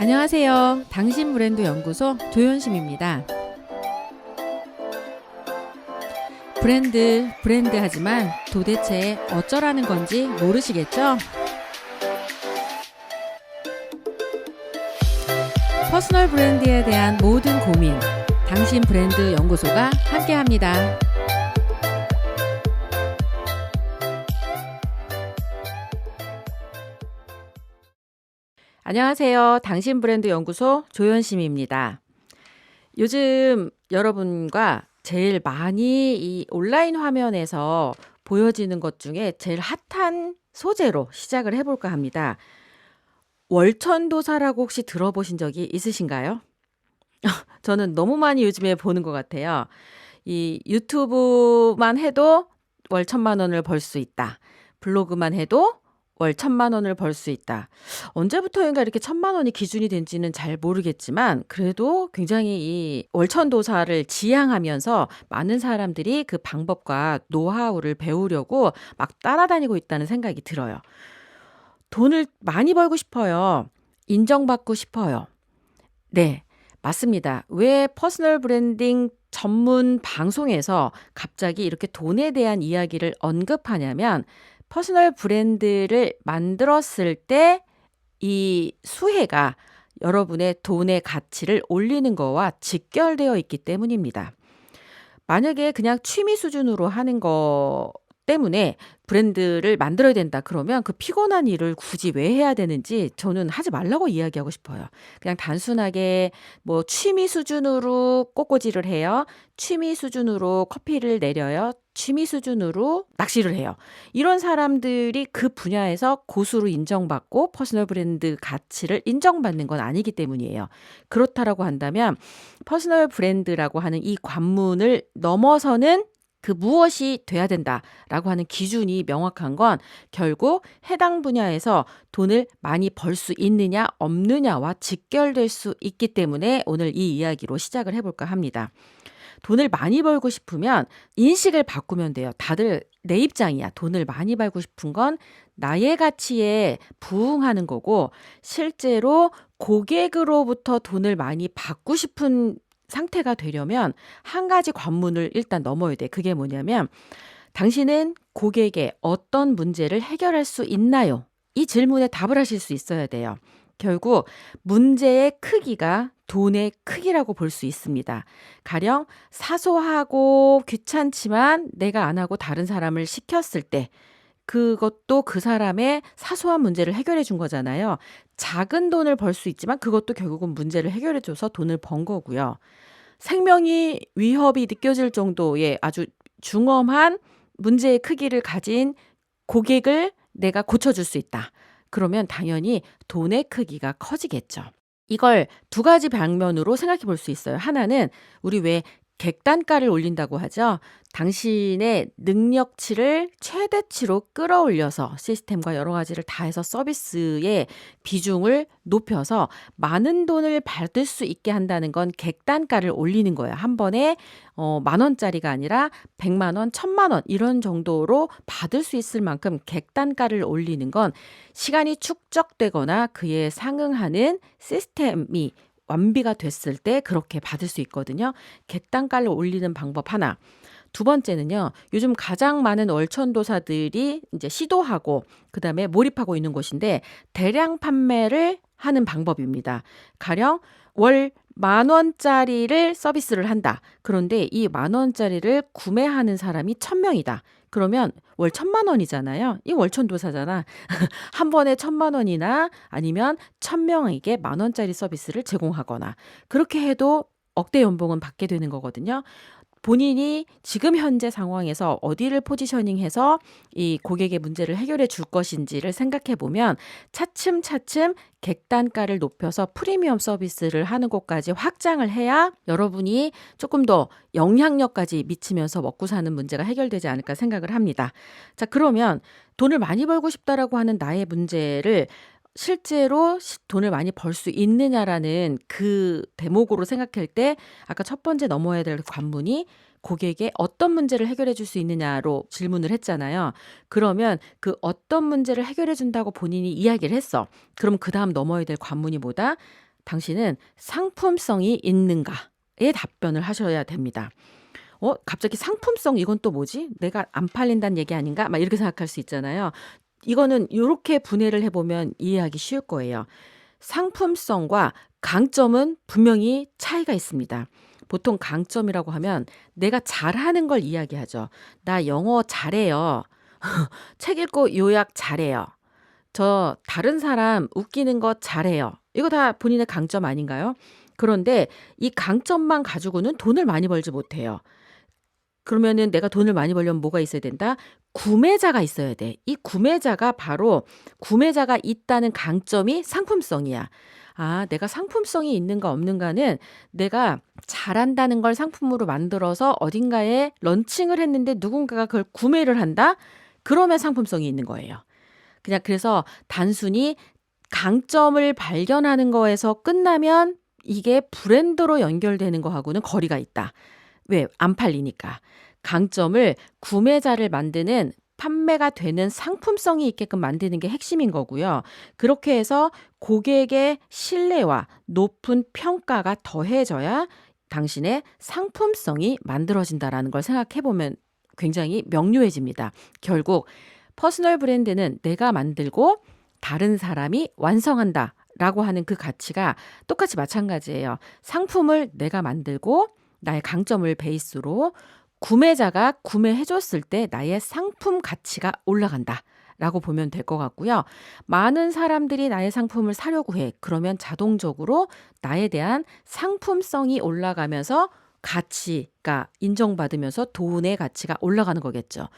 안녕하세요. 당신 브랜드 연구소 조현심입니다. 브랜드, 브랜드 하지만 도대체 어쩌라는 건지 모르시겠죠? 퍼스널 브랜드에 대한 모든 고민, 당신 브랜드 연구소가 함께 합니다. 안녕하세요. 당신 브랜드 연구소 조현심입니다. 요즘 여러분과 제일 많이 이 온라인 화면에서 보여지는 것 중에 제일 핫한 소재로 시작을 해볼까 합니다. 월천도사라고 혹시 들어보신 적이 있으신가요? 저는 너무 많이 요즘에 보는 것 같아요. 이 유튜브만 해도 월 천만 원을 벌 수 있다. 블로그만 해도 월 천만 원을 벌 수 있다. 언제부터인가 이렇게 천만 원이 기준이 된지는 잘 모르겠지만 그래도 굉장히 이 월천도사를 지향하면서 많은 사람들이 그 방법과 노하우를 배우려고 막 따라다니고 있다는 생각이 들어요. 돈을 많이 벌고 싶어요. 인정받고 싶어요. 네, 맞습니다. 왜 퍼스널 브랜딩 전문 방송에서 갑자기 이렇게 돈에 대한 이야기를 언급하냐면 퍼스널 브랜드를 만들었을 때 이 수혜가 여러분의 돈의 가치를 올리는 거와 직결되어 있기 때문입니다. 만약에 그냥 취미 수준으로 하는 거 때문에 브랜드를 만들어야 된다 그러면 그 피곤한 일을 굳이 왜 해야 되는지 저는 하지 말라고 이야기하고 싶어요. 그냥 단순하게 뭐 취미 수준으로 꽃꽂이를 해요. 취미 수준으로 커피를 내려요. 취미 수준으로 낚시를 해요. 이런 사람들이 그 분야에서 고수로 인정받고 퍼스널 브랜드 가치를 인정받는 건 아니기 때문이에요. 그렇다라고 한다면 퍼스널 브랜드라고 하는 이 관문을 넘어서는 그 무엇이 돼야 된다라고 하는 기준이 명확한 건 결국 해당 분야에서 돈을 많이 벌 수 있느냐 없느냐와 직결될 수 있기 때문에 오늘 이 이야기로 시작을 해볼까 합니다. 돈을 많이 벌고 싶으면 인식을 바꾸면 돼요. 다들 내 입장이야. 돈을 많이 벌고 싶은 건 나의 가치에 부응하는 거고 실제로 고객으로부터 돈을 많이 받고 싶은 상태가 되려면 한 가지 관문을 일단 넘어야 돼. 그게 뭐냐면 당신은 고객의 어떤 문제를 해결할 수 있나요? 이 질문에 답을 하실 수 있어야 돼요. 결국 문제의 크기가 돈의 크기라고 볼 수 있습니다. 가령 사소하고 귀찮지만 내가 안 하고 다른 사람을 시켰을 때 그것도 그 사람의 사소한 문제를 해결해 준 거잖아요. 작은 돈을 벌 수 있지만 그것도 결국은 문제를 해결해 줘서 돈을 번 거고요. 생명이 위협이 느껴질 정도의 아주 중엄한 문제의 크기를 가진 고객을 내가 고쳐줄 수 있다. 그러면 당연히 돈의 크기가 커지겠죠. 이걸 두 가지 방면으로 생각해 볼 수 있어요. 하나는 우리 왜 객단가를 올린다고 하죠. 당신의 능력치를 최대치로 끌어올려서 시스템과 여러 가지를 다해서 서비스의 비중을 높여서 많은 돈을 받을 수 있게 한다는 건 객단가를 올리는 거예요. 한 번에 어, 만 원짜리가 아니라 백만 원, 천만 원 이런 정도로 받을 수 있을 만큼 객단가를 올리는 건 시간이 축적되거나 그에 상응하는 시스템이 완비가 됐을 때 그렇게 받을 수 있거든요. 객단가를 올리는 방법 하나. 두 번째는요. 요즘 가장 많은 월천도사들이 이제 시도하고 그다음에 몰입하고 있는 곳인데 대량 판매를 하는 방법입니다. 가령 월 만 원짜리를 서비스를 한다. 그런데 이 만 원짜리를 구매하는 사람이 천명이다 그러면 월 천만 원이잖아요. 이 월천도사잖아. 한 번에 천만 원이나 아니면 천 명에게 만 원짜리 서비스를 제공하거나 그렇게 해도 억대 연봉은 받게 되는 거거든요. 본인이 지금 현재 상황에서 어디를 포지셔닝해서 이 고객의 문제를 해결해 줄 것인지를 생각해 보면 차츰차츰 객단가를 높여서 프리미엄 서비스를 하는 곳까지 확장을 해야 여러분이 조금 더 영향력까지 미치면서 먹고 사는 문제가 해결되지 않을까 생각을 합니다. 자, 그러면 돈을 많이 벌고 싶다라고 하는 나의 문제를 실제로 돈을 많이 벌 수 있느냐라는 그 대목으로 생각할 때 아까 첫 번째 넘어야 될 관문이 고객의 어떤 문제를 해결해 줄 수 있느냐로 질문을 했잖아요. 그러면 그 어떤 문제를 해결해 준다고 본인이 이야기를 했어. 그럼 그 다음 넘어야 될 관문이 뭐다? 당신은 상품성이 있는가에 답변을 하셔야 됩니다. 어, 갑자기 상품성 이건 또 뭐지? 내가 안 팔린다는 얘기 아닌가? 막 이렇게 생각할 수 있잖아요. 이거는 이렇게 분해를 해보면 이해하기 쉬울 거예요. 상품성과 강점은 분명히 차이가 있습니다. 보통 강점이라고 하면 내가 잘하는 걸 이야기하죠. 나 영어 잘해요. 책 읽고 요약 잘해요. 저 다른 사람 웃기는 거 잘해요. 이거 다 본인의 강점 아닌가요? 그런데 이 강점만 가지고는 돈을 많이 벌지 못해요. 그러면은 내가 돈을 많이 벌려면 뭐가 있어야 된다? 구매자가 있어야 돼. 이 구매자가 바로 구매자가 있다는 강점이 상품성이야. 아, 내가 상품성이 있는가 없는가는 내가 잘한다는 걸 상품으로 만들어서 어딘가에 런칭을 했는데 누군가가 그걸 구매를 한다? 그러면 상품성이 있는 거예요. 그냥 그래서 단순히 강점을 발견하는 거에서 끝나면 이게 브랜드로 연결되는 거하고는 거리가 있다. 왜? 안 팔리니까. 강점을 구매자를 만드는 판매가 되는 상품성이 있게끔 만드는 게 핵심인 거고요. 그렇게 해서 고객의 신뢰와 높은 평가가 더해져야 당신의 상품성이 만들어진다라는 걸 생각해 보면 굉장히 명료해집니다. 결국 퍼스널 브랜드는 내가 만들고 다른 사람이 완성한다. 라고 하는 그 가치가 똑같이 마찬가지예요. 상품을 내가 만들고 나의 강점을 베이스로 구매자가 구매해 줬을 때 나의 상품 가치가 올라간다. 라고 보면 될 것 같고요. 많은 사람들이 나의 상품을 사려고 해. 그러면 자동적으로 나에 대한 상품성이 올라가면서 가치가 인정받으면서 돈의 가치가 올라가는 거겠죠.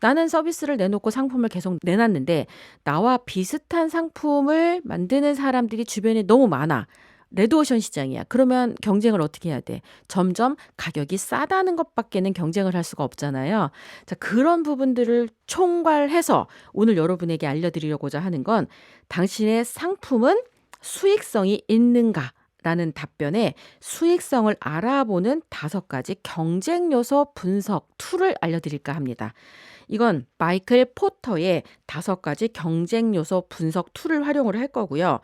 나는 서비스를 내놓고 상품을 계속 내놨는데 나와 비슷한 상품을 만드는 사람들이 주변에 너무 많아. 레드오션 시장이야. 그러면 경쟁을 어떻게 해야 돼? 점점 가격이 싸다는 것밖에는 경쟁을 할 수가 없잖아요. 자, 그런 부분들을 총괄해서 오늘 여러분에게 알려드리려고자 하는 건 당신의 상품은 수익성이 있는가? 라는 답변에 수익성을 알아보는 다섯 가지 경쟁 요소 분석 툴을 알려드릴까 합니다. 이건 마이클 포터의 다섯 가지 경쟁 요소 분석 툴을 활용을 할 거고요.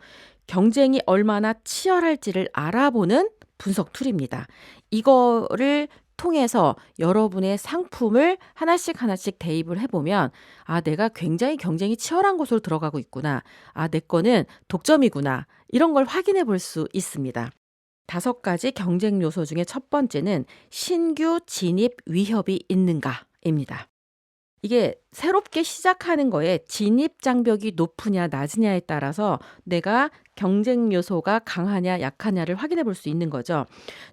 경쟁이 얼마나 치열할지를 알아보는 분석 툴입니다. 이거를 통해서 여러분의 상품을 하나씩 하나씩 대입을 해보면, 아, 내가 굉장히 경쟁이 치열한 곳으로 들어가고 있구나. 아, 내 거는 독점이구나. 이런 걸 확인해 볼 수 있습니다. 다섯 가지 경쟁 요소 중에 첫 번째는 신규 진입 위협이 있는가입니다. 이게 새롭게 시작하는 거에 진입 장벽이 높으냐 낮으냐에 따라서 내가 경쟁 요소가 강하냐 약하냐를 확인해 볼 수 있는 거죠.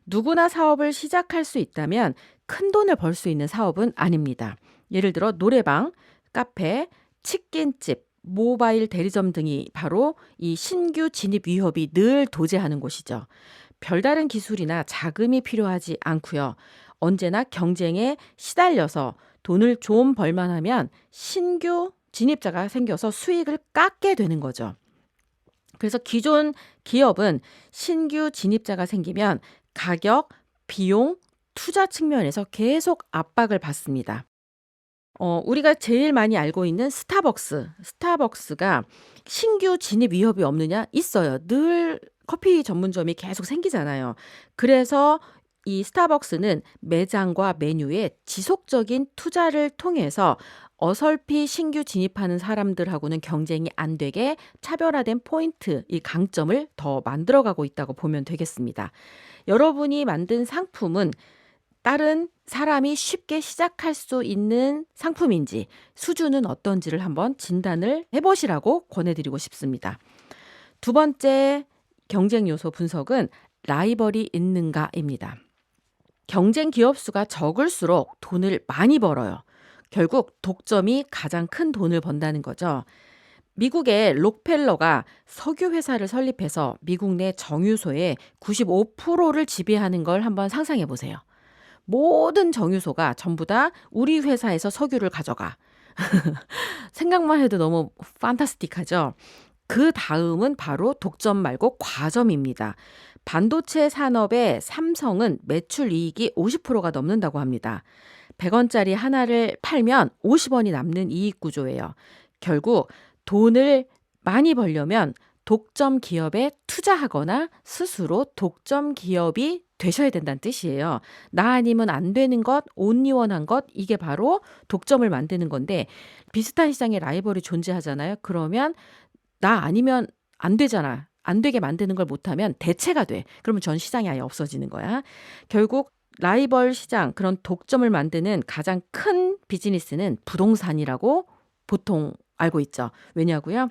누구나 사업을 시작할 수 있다면 큰 돈을 벌 수 있는 사업은 아닙니다. 예를 들어 노래방, 카페, 치킨집, 모바일 대리점 등이 바로 이 신규 진입 위협이 늘 도제하는 곳이죠. 별다른 기술이나 자금이 필요하지 않고요. 언제나 경쟁에 시달려서 돈을 좀 벌만 하면 신규 진입자가 생겨서 수익을 깎게 되는 거죠. 그래서 기존 기업은 신규 진입자가 생기면 가격, 비용, 투자 측면에서 계속 압박을 받습니다. 어, 우리가 제일 많이 알고 있는 스타벅스. 스타벅스가 신규 진입 위협이 없느냐? 있어요. 늘 커피 전문점이 계속 생기잖아요. 그래서 이 스타벅스는 매장과 메뉴에 지속적인 투자를 통해서 어설피 신규 진입하는 사람들하고는 경쟁이 안 되게 차별화된 포인트, 이 강점을 더 만들어가고 있다고 보면 되겠습니다. 여러분이 만든 상품은 다른 사람이 쉽게 시작할 수 있는 상품인지 수준은 어떤지를 한번 진단을 해보시라고 권해드리고 싶습니다. 두 번째 경쟁 요소 분석은 라이벌이 있는가입니다. 경쟁 기업 수가 적을수록 돈을 많이 벌어요. 결국 독점이 가장 큰 돈을 번다는 거죠. 미국의 록펠러가 석유 회사를 설립해서 미국 내 정유소의 95%를 지배하는 걸 한번 상상해 보세요. 모든 정유소가 전부 다 우리 회사에서 석유를 가져가. 생각만 해도 너무 판타스틱하죠. 그 다음은 바로 독점 말고 과점입니다. 반도체 산업의 삼성은 매출 이익이 50%가 넘는다고 합니다. 100원짜리 하나를 팔면 50원이 남는 이익 구조예요. 결국 돈을 많이 벌려면 독점 기업에 투자하거나 스스로 독점 기업이 되셔야 된다는 뜻이에요. 나 아니면 안 되는 것, 온리원한 것, 이게 바로 독점을 만드는 건데 비슷한 시장에 라이벌이 존재하잖아요. 그러면 나 아니면 안 되잖아. 안 되게 만드는 걸 못하면 대체가 돼. 그러면 전 시장이 아예 없어지는 거야. 결국 라이벌 시장, 그런 독점을 만드는 가장 큰 비즈니스는 부동산이라고 보통 알고 있죠. 왜냐고요?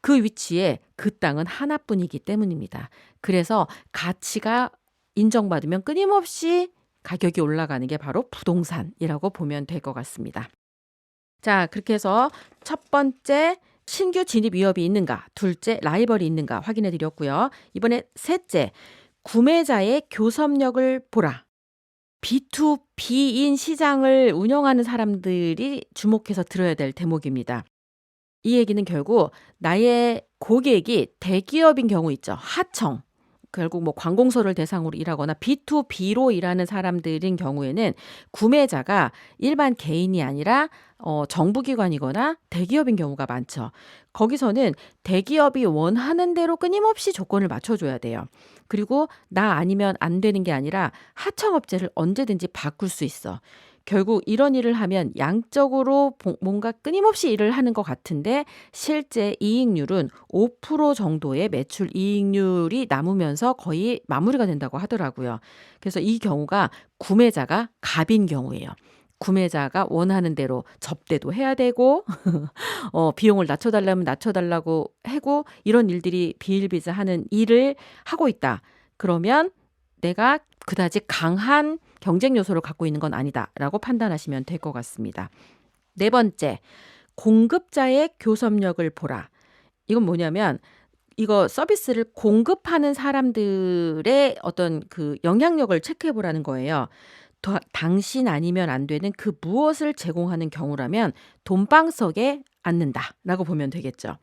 그 위치에 그 땅은 하나뿐이기 때문입니다. 그래서 가치가 인정받으면 끊임없이 가격이 올라가는 게 바로 부동산이라고 보면 될 것 같습니다. 자, 그렇게 해서 첫 번째 신규 진입 위협이 있는가, 둘째 라이벌이 있는가 확인해 드렸고요. 이번에 셋째 구매자의 교섭력을 보라. B2B인 시장을 운영하는 사람들이 주목해서 들어야 될 대목입니다. 이 얘기는 결국 나의 고객이 대기업인 경우 있죠. 하청. 결국 뭐 관공서를 대상으로 일하거나 B2B로 일하는 사람들인 경우에는 구매자가 일반 개인이 아니라 어, 정부기관이거나 대기업인 경우가 많죠. 거기서는 대기업이 원하는 대로 끊임없이 조건을 맞춰줘야 돼요. 그리고 나 아니면 안 되는 게 아니라 하청업체를 언제든지 바꿀 수 있어. 결국 이런 일을 하면 양적으로 뭔가 끊임없이 일을 하는 것 같은데 실제 이익률은 5% 정도의 매출 이익률이 남으면서 거의 마무리가 된다고 하더라고요. 그래서 이 경우가 구매자가 갑인 경우예요. 구매자가 원하는 대로 접대도 해야 되고 어, 비용을 낮춰달라면 낮춰달라고 하고 이런 일들이 비일비재하는 일을 하고 있다. 그러면 내가 그다지 강한 경쟁 요소를 갖고 있는 건 아니다라고 판단하시면 될 것 같습니다. 네 번째, 공급자의 교섭력을 보라. 이건 뭐냐면 이거 서비스를 공급하는 사람들의 어떤 그 영향력을 체크해 보라는 거예요. 더, 당신 아니면 안 되는 그 무엇을 제공하는 경우라면 돈방석에 앉는다라고 보면 되겠죠.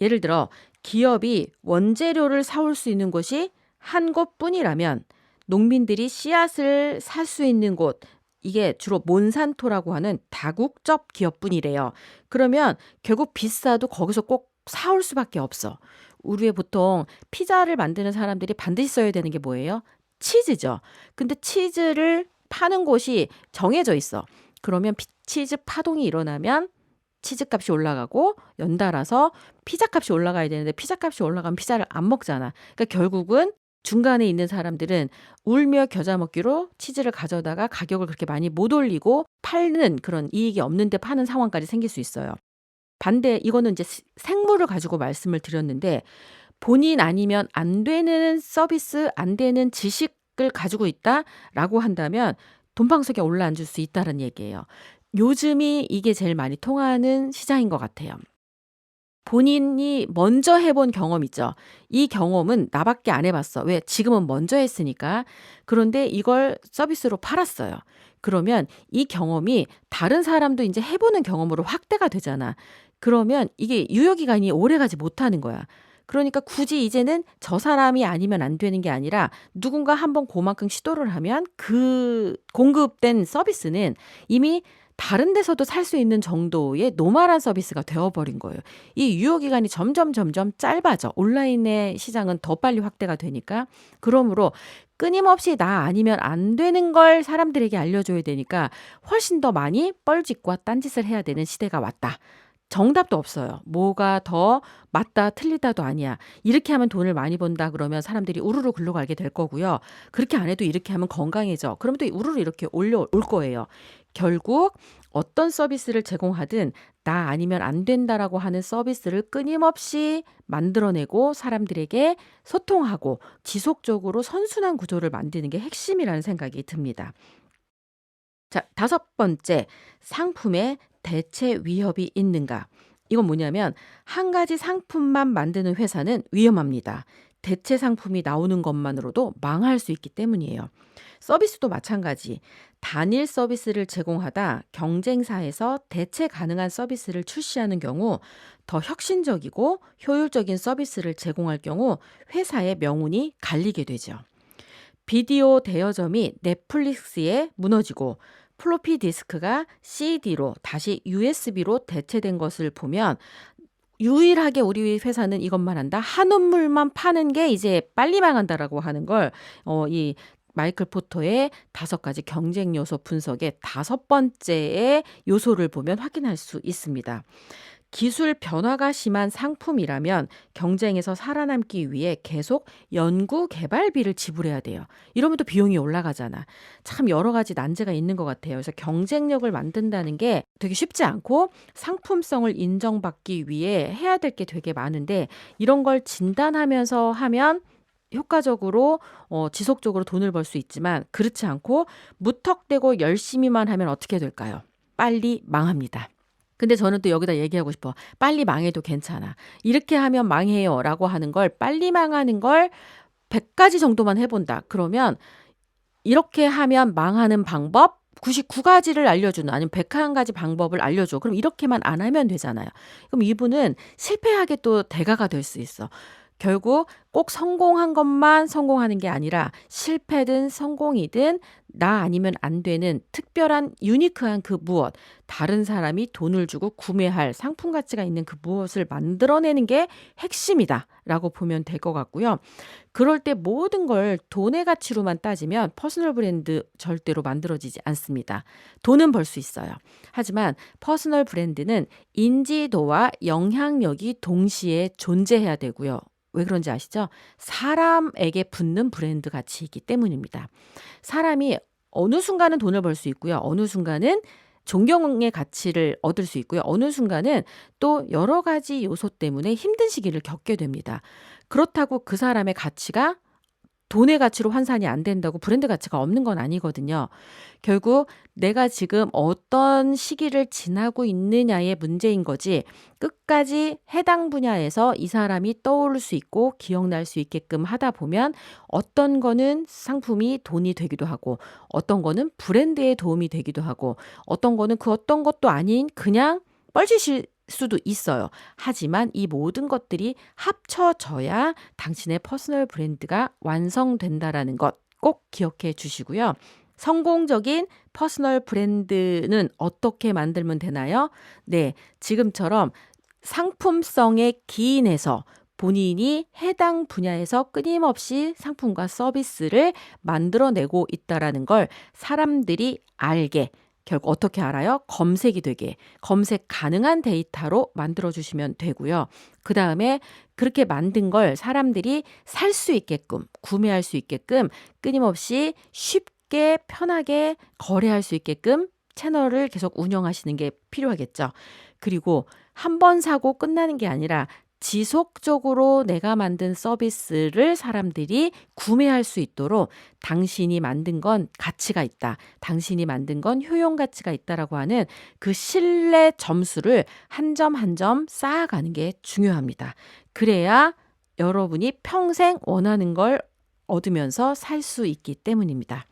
예를 들어 기업이 원재료를 사올 수 있는 곳이 한 곳뿐이라면 농민들이 씨앗을 살 수 있는 곳 이게 주로 몬산토라고 하는 다국적 기업뿐이래요. 그러면 결국 비싸도 거기서 꼭 사올 수밖에 없어. 우리의 보통 피자를 만드는 사람들이 반드시 써야 되는 게 뭐예요? 치즈죠. 근데 치즈를 파는 곳이 정해져 있어. 그러면 치즈 파동이 일어나면 치즈 값이 올라가고 연달아서 피자 값이 올라가야 되는데 피자 값이 올라가면 피자를 안 먹잖아. 그러니까 결국은 중간에 있는 사람들은 울며 겨자 먹기로 치즈를 가져다가 가격을 그렇게 많이 못 올리고 팔는 그런 이익이 없는데 파는 상황까지 생길 수 있어요. 반대 이거는 이제 생물을 가지고 말씀을 드렸는데 본인 아니면 안 되는 서비스, 안 되는 지식을 가지고 있다라고 한다면 돈방석에 올라앉을 수 있다는 얘기예요. 요즘이 이게 제일 많이 통하는 시장인 것 같아요. 본인이 먼저 해본 경험 있죠. 이 경험은 나밖에 안 해봤어. 왜? 지금은 먼저 했으니까. 그런데 이걸 서비스로 팔았어요. 그러면 이 경험이 다른 사람도 이제 해보는 경험으로 확대가 되잖아. 그러면 이게 유효기간이 오래 가지 못하는 거야. 그러니까 굳이 이제는 저 사람이 아니면 안 되는 게 아니라 누군가 한번 그만큼 시도를 하면 그 공급된 서비스는 이미 다른 데서도 살 수 있는 정도의 노멀한 서비스가 되어버린 거예요. 이 유효 기간이 점점 점점 짧아져. 온라인의 시장은 더 빨리 확대가 되니까. 그러므로 끊임없이 나 아니면 안 되는 걸 사람들에게 알려줘야 되니까 훨씬 더 많이 뻘짓과 딴짓을 해야 되는 시대가 왔다. 정답도 없어요. 뭐가 더 맞다, 틀리다도 아니야. 이렇게 하면 돈을 많이 번다 그러면 사람들이 우르르 글로 가게 될 거고요. 그렇게 안 해도 이렇게 하면 건강해져. 그러면 또 우르르 이렇게 올려올 거예요. 결국 어떤 서비스를 제공하든 나 아니면 안 된다라고 하는 서비스를 끊임없이 만들어내고 사람들에게 소통하고 지속적으로 선순환 구조를 만드는 게 핵심이라는 생각이 듭니다. 자, 다섯 번째, 상품의 대체 위협이 있는가? 이건 뭐냐면 한 가지 상품만 만드는 회사는 위험합니다. 대체 상품이 나오는 것만으로도 망할 수 있기 때문이에요. 서비스도 마찬가지. 단일 서비스를 제공하다 경쟁사에서 대체 가능한 서비스를 출시하는 경우 더 혁신적이고 효율적인 서비스를 제공할 경우 회사의 명운이 갈리게 되죠. 비디오 대여점이 넷플릭스에 무너지고 플로피 디스크가 CD로 다시 USB로 대체된 것을 보면 유일하게 우리 회사는 이것만 한다. 한우물만 파는 게 이제 빨리 망한다라고 하는 걸, 어, 이 마이클 포터의 다섯 가지 경쟁 요소 분석의 다섯 번째의 요소를 보면 확인할 수 있습니다. 기술 변화가 심한 상품이라면 경쟁에서 살아남기 위해 계속 연구 개발비를 지불해야 돼요. 이러면 또 비용이 올라가잖아. 참 여러 가지 난제가 있는 것 같아요. 그래서 경쟁력을 만든다는 게 되게 쉽지 않고 상품성을 인정받기 위해 해야 될 게 되게 많은데 이런 걸 진단하면서 하면 효과적으로 어, 지속적으로 돈을 벌 수 있지만 그렇지 않고 무턱대고 열심히만 하면 어떻게 될까요? 빨리 망합니다. 근데 저는 또 여기다 얘기하고 싶어. 빨리 망해도 괜찮아. 이렇게 하면 망해요. 라고 하는 걸 빨리 망하는 걸 100가지 정도만 해본다. 그러면 이렇게 하면 망하는 방법 99가지를 알려주는 아니면 101가지 방법을 알려줘. 그럼 이렇게만 안 하면 되잖아요. 그럼 이분은 실패하게 또 대가가 될 수 있어. 결국 꼭 성공한 것만 성공하는 게 아니라 실패든 성공이든 나 아니면 안 되는 특별한 유니크한 그 무엇, 다른 사람이 돈을 주고 구매할 상품 가치가 있는 그 무엇을 만들어내는 게 핵심이다. 라고 보면 될 것 같고요. 그럴 때 모든 걸 돈의 가치로만 따지면 퍼스널 브랜드 절대로 만들어지지 않습니다. 돈은 벌 수 있어요. 하지만 퍼스널 브랜드는 인지도와 영향력이 동시에 존재해야 되고요. 왜 그런지 아시죠? 사람에게 붙는 브랜드 가치이기 때문입니다. 사람이 어느 순간은 돈을 벌 수 있고요. 어느 순간은 존경의 가치를 얻을 수 있고요. 어느 순간은 또 여러 가지 요소 때문에 힘든 시기를 겪게 됩니다. 그렇다고 그 사람의 가치가 돈의 가치로 환산이 안 된다고 브랜드 가치가 없는 건 아니거든요. 결국 내가 지금 어떤 시기를 지나고 있느냐의 문제인 거지 끝까지 해당 분야에서 이 사람이 떠오를 수 있고 기억날 수 있게끔 하다 보면 어떤 거는 상품이 돈이 되기도 하고 어떤 거는 브랜드에 도움이 되기도 하고 어떤 거는 그 어떤 것도 아닌 그냥 뻘짓일 수도 있어요. 하지만 이 모든 것들이 합쳐져야 당신의 퍼스널 브랜드가 완성된다라는 것 꼭 기억해 주시고요. 성공적인 퍼스널 브랜드는 어떻게 만들면 되나요? 네, 지금처럼 상품성에 기인해서 본인이 해당 분야에서 끊임없이 상품과 서비스를 만들어내고 있다라는 걸 사람들이 알게 결국 어떻게 알아요? 검색이 되게 검색 가능한 데이터로 만들어 주시면 되고요. 그 다음에 그렇게 만든 걸 사람들이 살 수 있게끔 구매할 수 있게끔 끊임없이 쉽게 편하게 거래할 수 있게끔 채널을 계속 운영하시는 게 필요하겠죠. 그리고 한 번 사고 끝나는 게 아니라 지속적으로 내가 만든 서비스를 사람들이 구매할 수 있도록 당신이 만든 건 가치가 있다. 당신이 만든 건 효용 가치가 있다라고 하는 그 신뢰 점수를 한 점 한 점 쌓아가는 게 중요합니다. 그래야 여러분이 평생 원하는 걸 얻으면서 살 수 있기 때문입니다.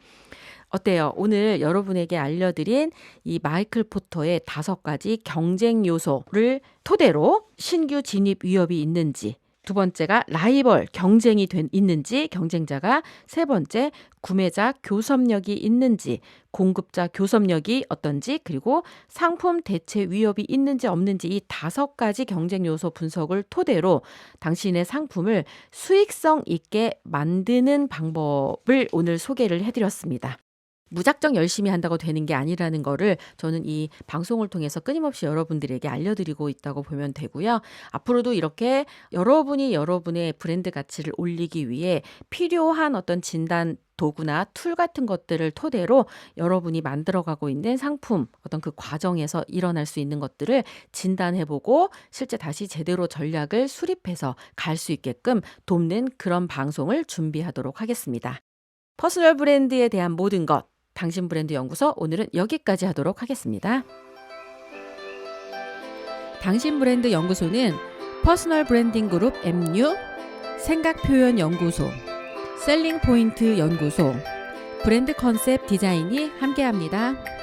어때요? 오늘 여러분에게 알려드린 이 마이클 포터의 다섯 가지 경쟁 요소를 토대로 신규 진입 위협이 있는지, 두 번째가 라이벌 경쟁이 된 있는지 경쟁자가 세 번째 구매자 교섭력이 있는지 공급자 교섭력이 어떤지 그리고 상품 대체 위협이 있는지 없는지 이 다섯 가지 경쟁 요소 분석을 토대로 당신의 상품을 수익성 있게 만드는 방법을 오늘 소개를 해드렸습니다. 무작정 열심히 한다고 되는 게 아니라는 거를 저는 이 방송을 통해서 끊임없이 여러분들에게 알려드리고 있다고 보면 되고요. 앞으로도 이렇게 여러분이 여러분의 브랜드 가치를 올리기 위해 필요한 어떤 진단 도구나 툴 같은 것들을 토대로 여러분이 만들어가고 있는 상품 어떤 그 과정에서 일어날 수 있는 것들을 진단해보고 실제 다시 제대로 전략을 수립해서 갈 수 있게끔 돕는 그런 방송을 준비하도록 하겠습니다. 퍼스널 브랜드에 대한 모든 것 당신 브랜드 연구소 오늘은 여기까지 하도록 하겠습니다. 당신 브랜드 연구소는 퍼스널 브랜딩 그룹 MU, 생각 표현 연구소, 셀링 포인트 연구소, 브랜드 컨셉 디자인이 함께합니다.